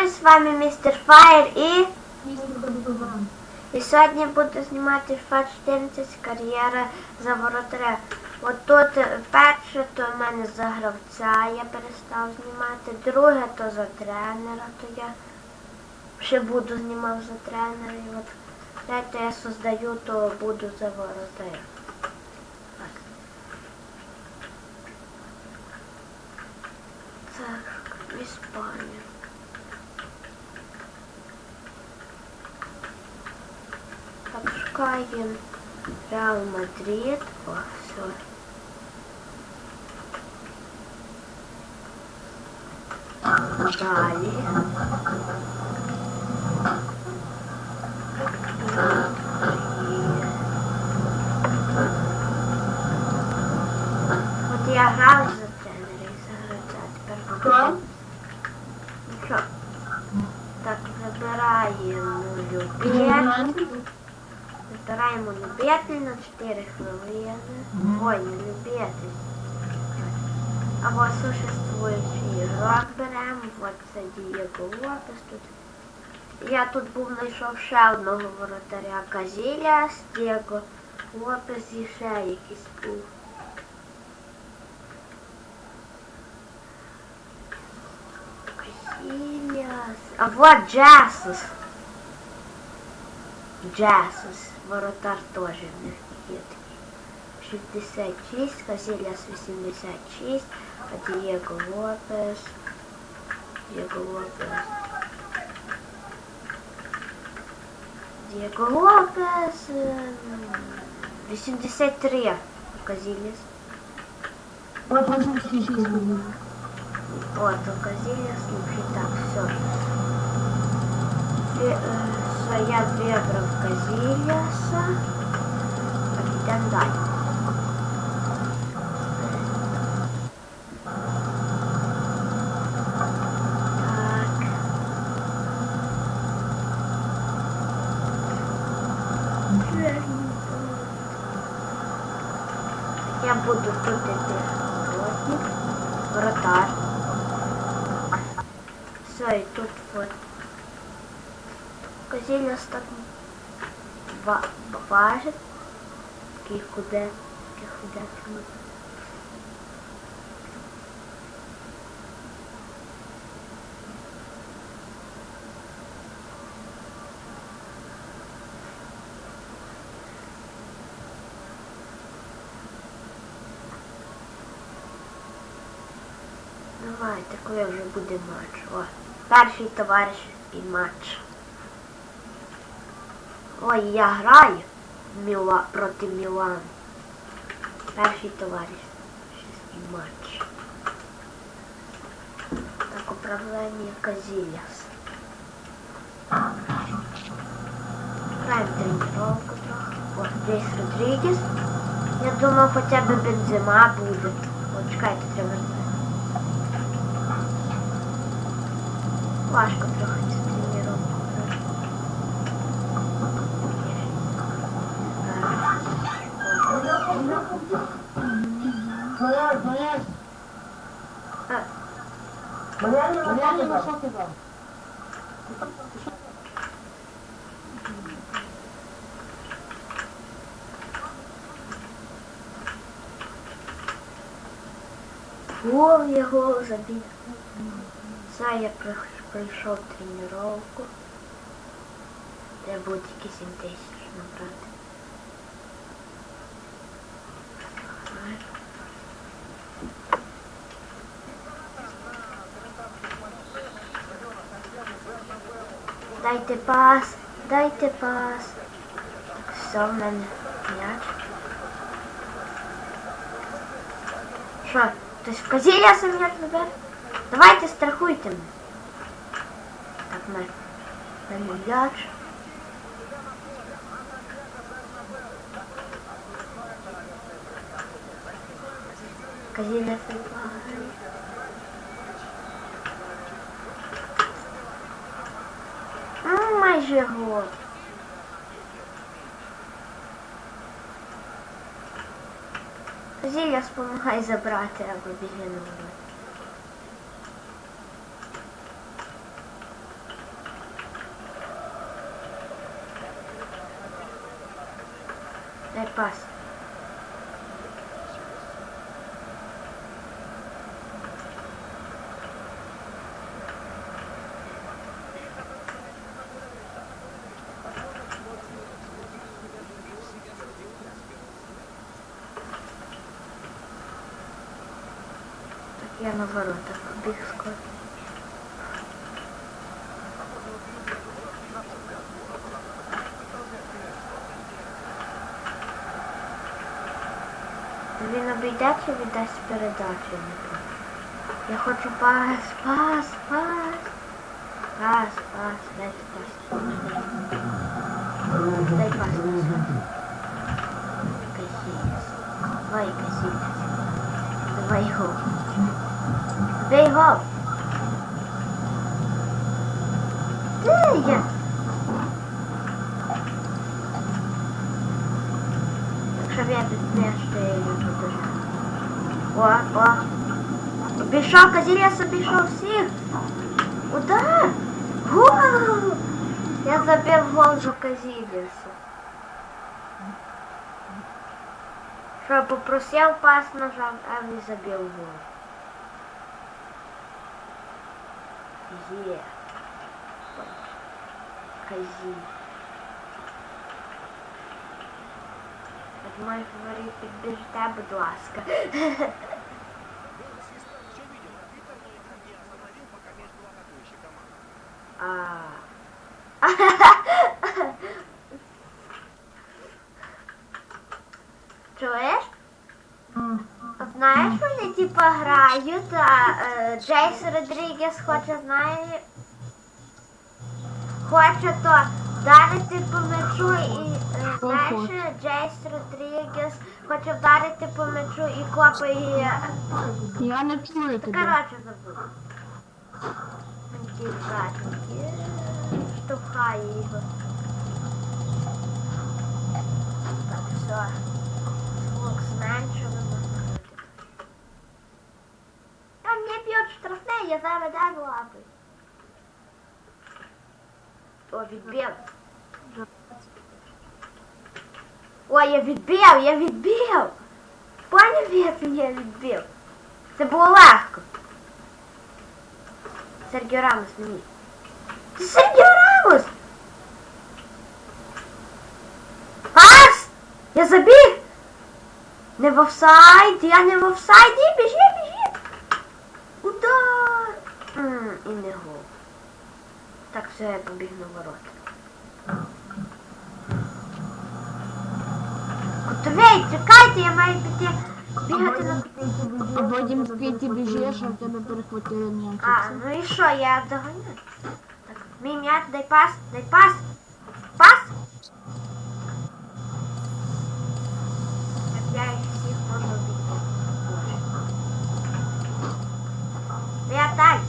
Привіт, з вами містер Фаєр і... І сьогодні буду знімати FIFA 14 кар'єра за воротаря. От тут перше, то в мене за гравця я перестав знімати, друге то за тренера, то я ще буду знімав за тренера. І от третє я создаю, то буду за воротаря. Так, Іспанія. Так, шукаємо Реал Мадрид. О, все. Далі. От я грав за тренера і за гравця, тепер Хто? Ну що? Так, вибираємо любитель. Вибираємо на 4 хвилини. Ой, не любитель. Або существуючий ігрок беремо. От це Дієго Лопес тут. Я тут був знайшов ще одного воротаря Казіляс, Дієго Лопес і ще якийсь був. Казіляс. А вот Джасус. Джасус. Воротар теж в них є такий. 66, Казіляс 86, а Дієго Лопес. Дієго Лопес. Дієго Лопес. ем, 83. Казіліс. Вот 86 будет. От, у Казіліс, ну так, все. Ві- е, Все, я вибрав Казіліса. Так, йдемо далі. Так. Я буду тут іти воротник, воротар. Все, і тут вот. Козіліс так ва- важить. Такий худе, такий худятий. Давайте, коли вже буде матч. О, перший товаришський матч. Ой, я граю Міла... проти Мілану. Перший товаришський матч. Так, управління Казіліас. Граємо тренировку трохи. О, здесь Родрігес. Я думав, хоча б бензима буде. О, чекайте, треба знати. Важко трохи не высокий дом. Гол я гол забіг. Все, я при- пройшов тренировку. Треба було тільки 7 тисяч набрати. Дайте пас, дайте пас. Так, все, в мене м'яч. Що, хтось в Казілля м'яч забере? Давайте страхуйте мене. Так, ми. Мене м'яч. Казілля фігає. живу. Тоді я спомагаю забрати або біля мене. Дай. Так я на воротах побіг скоро. Він обійде чи віддасть передачу? Я хочу пас, пас, пас. Пас, пас, дайте пас. Дай пас. Давай, Касіс. Давай його. Дай його. Де я? Якщо я тут не що я не буду. О, о. Обійшов, Казіріас обійшов всіх. Удар! Гол! Я забив гол за Казіріаса. Що, попросив пас нажав, а він забив гол. Є. Казі. Як маєш говорити, підбіжте, будь ласка. А. Чуєш? Знаєш, вони типа грають, а е, Джейс Родрігес хоче, знає, хоче то вдарити по мячу і е, знаєш. Джейс Родрігес хоче вдарити по мячу і копає. Я не чую тебе. Коротше, забудь. Ті братники. Штовхає його. Так, все. Звук зменшили. Там не б'ють штрафне, я зараз дай лапи. О, відбив. Ой, я відбив, я відбив. Поняв, як я відбив? Це було легко. Сергіо Рамос мені. Це Сергіо Рамос! Пас! Я забіг! Не в офсайд, я не в офсайді, біжи, біжи! Удар! М, і не гол. Так, все, я побіг на ворота. Котовей, чекайте, я маю піти бігати на А потім ти біжиш, а в тебе перехватили м'ячик. А, ну і що, я догоню? Так, мій м'яч, дай пас, дай пас. Пас! Так я їх всіх можу обійти. Я так,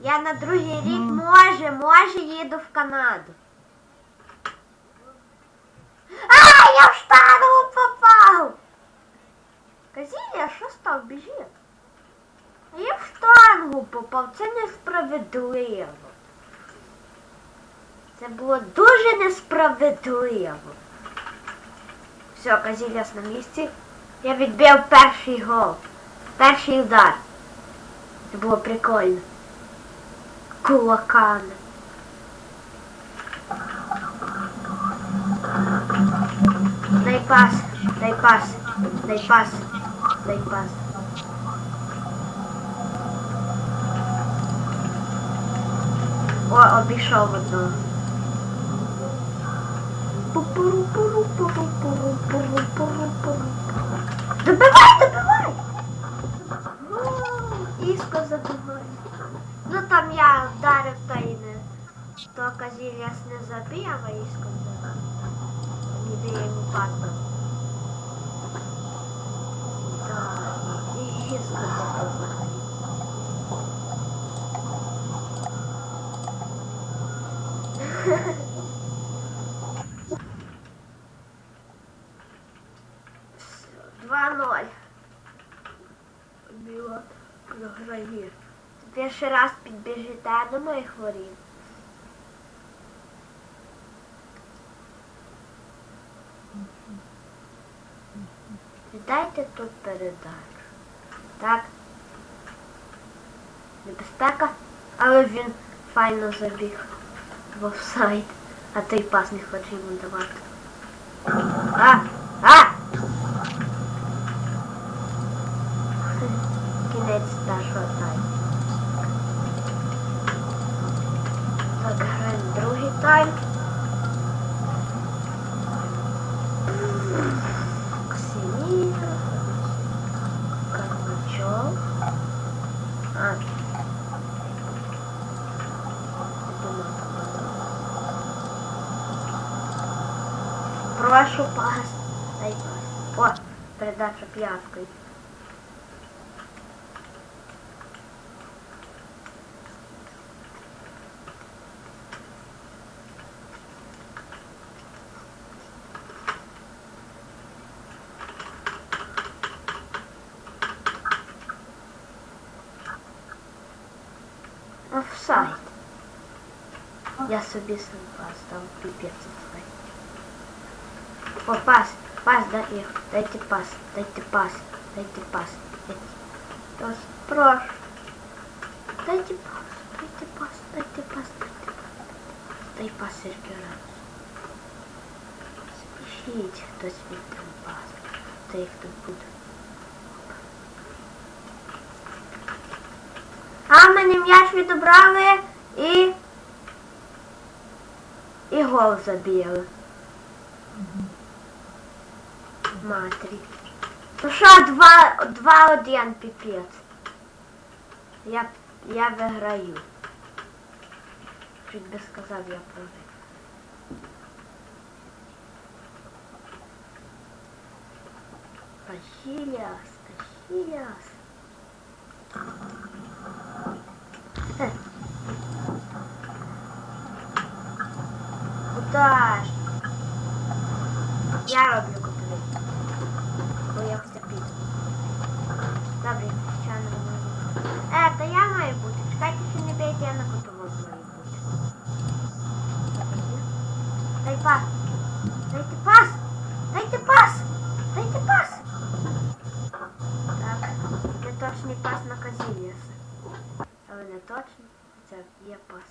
я на другий рік може, може їду в Канаду. А, я в штангу попав! Казілля, що став, біжи? Я в штангу попав, це несправедливо. Це було дуже несправедливо. Все, Казіляс на місці. Я відбив перший гол. Перший удар. Це було прикольно. Кулаками. Дай пас, дай пас, дай пас, дай пас. О, обійшов одного. Добивай, добивай! Ну, Іско забивай. Ну там я вдарив та й не. То Казіліас не забив, а Іско забив. Ніде я йому падав. Так, і Іско забиває. Два ноль. Білот програє. Тепер ще раз підбіжите до моїх воріт. Передачу. Так. Небезпека, але він файно забіг в офсайд, а той пас не хоче йому давати. А! А! Кінець старшого тайму. Так, граємо другий тайм. Ксенія. Кармачов. А. Прошу пас. Дай пас. О, передача п'яткою. Офсайд. Я собі сам пас дав піпець офсайд. О, пас, пас, дай, дайте пас, дайте пас, дайте пас. Дайте. Пас, прошу. Дайте пас, дайте пас, дайте пас, дайте пас. Дай пас Рамос. Спішіть, хтось віддам пас. Та їх тут буде. А мене м'яч відібрали і. І гол забили. Два, два один піпець. Я, я виграю. Чуть би сказав, я. Кахіляс, Кахіляс. Хе. Куда? Я роблю Дайте пас. Дайте пас. Дайте пас. Так, неточний пас на Казіліаса. Але не точно. Це є пас.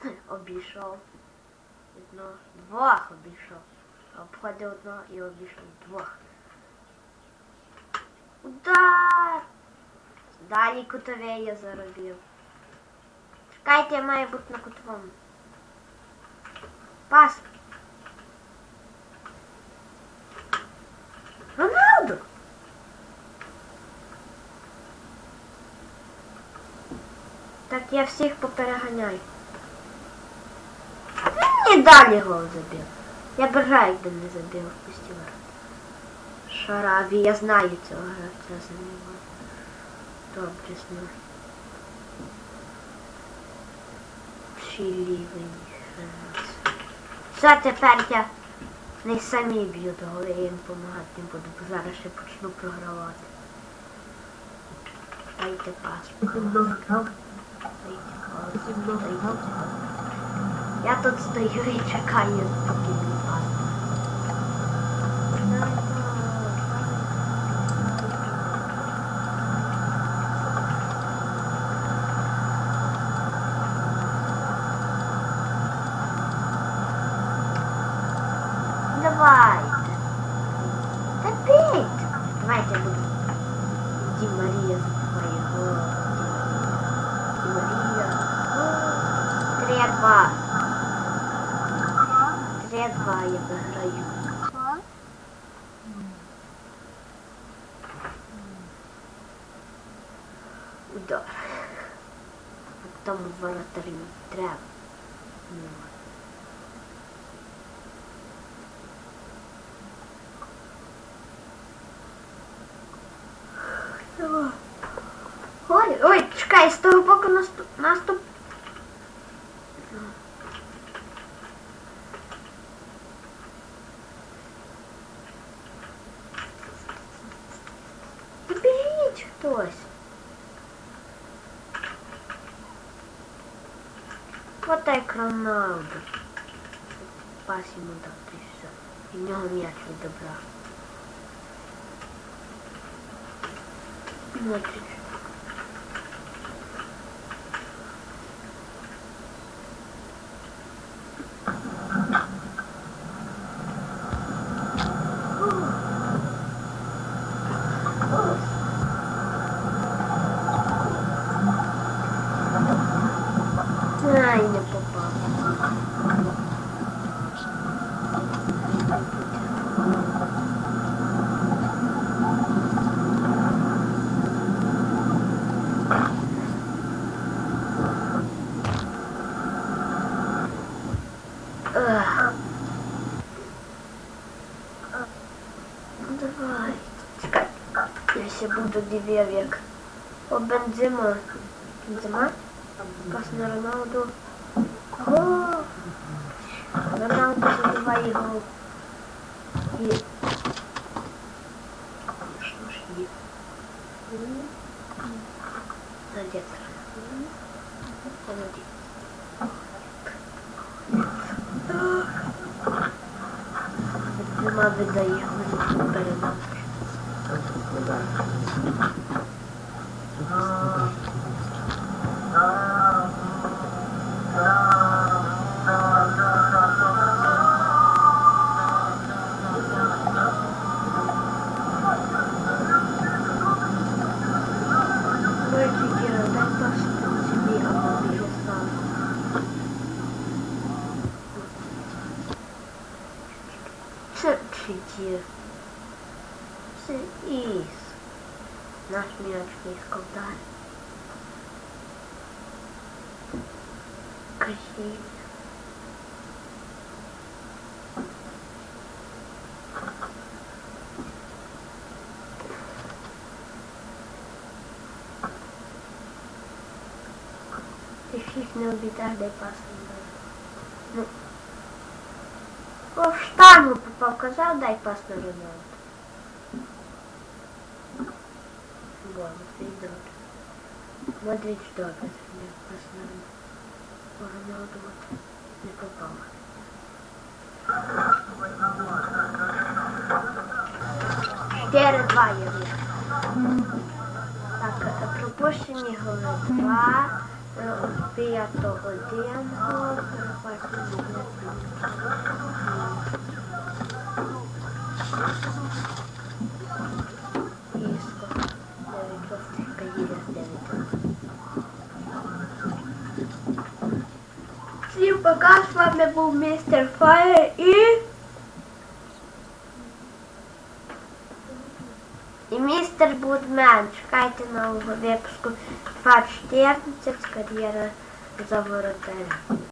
Хе, Обійшов. Одно, двох обійшов. Обходив одного і обійшов двох. Удар! Далі кутове я заробив. Чекайте, я маю бути на кутовому. Пас. Роналду! Так я всіх попереганяю. Не далі гол забив. Я бажаю, якби не забив ворота. Шарабі, я знаю цього гравця за нього. Добре знаю. Чи лівий гравець. Все, тепер я не самі б'ю, голи, я їм допомагати не буду, бо зараз ще почну програвати. Дайте паспорт. Дайте паспорт. Я тут стою і чекаю, поки мій пас. Давай. Та бейте. Давайте я буду. Ді Марія забиває гол. Ді Марія. Три-два. Три-два я виграю. Удар. А там воротарі треба. Ой, ой, чекай, з того боку наступ... наступ. Ось. Вот так Роналду. Пас ему так, и все. И в нього м'яч від добра. Смотрите. Буду дивив, як о Бензима. Бензима? Пас на Роналду. О! Роналду забиває гол. І... Що ж є? Молодець. Молодець. Бензима видає мені передачу. 아... всіх не дай. Ну. О, в штангу дай пас на Роналду. Боже. Модрич добре зробив пас на Роналду. Роналду от не попав. Чотири два є. Так, пропущені голи два, п'ято один гол, перехвачені Іско. Дев'ять жовтих каїрів дев'ять. Всім пока, з вами був містер Фаєр. І Будмен. Чекайте нового випуску 2.14 з кар'єра за воротаря.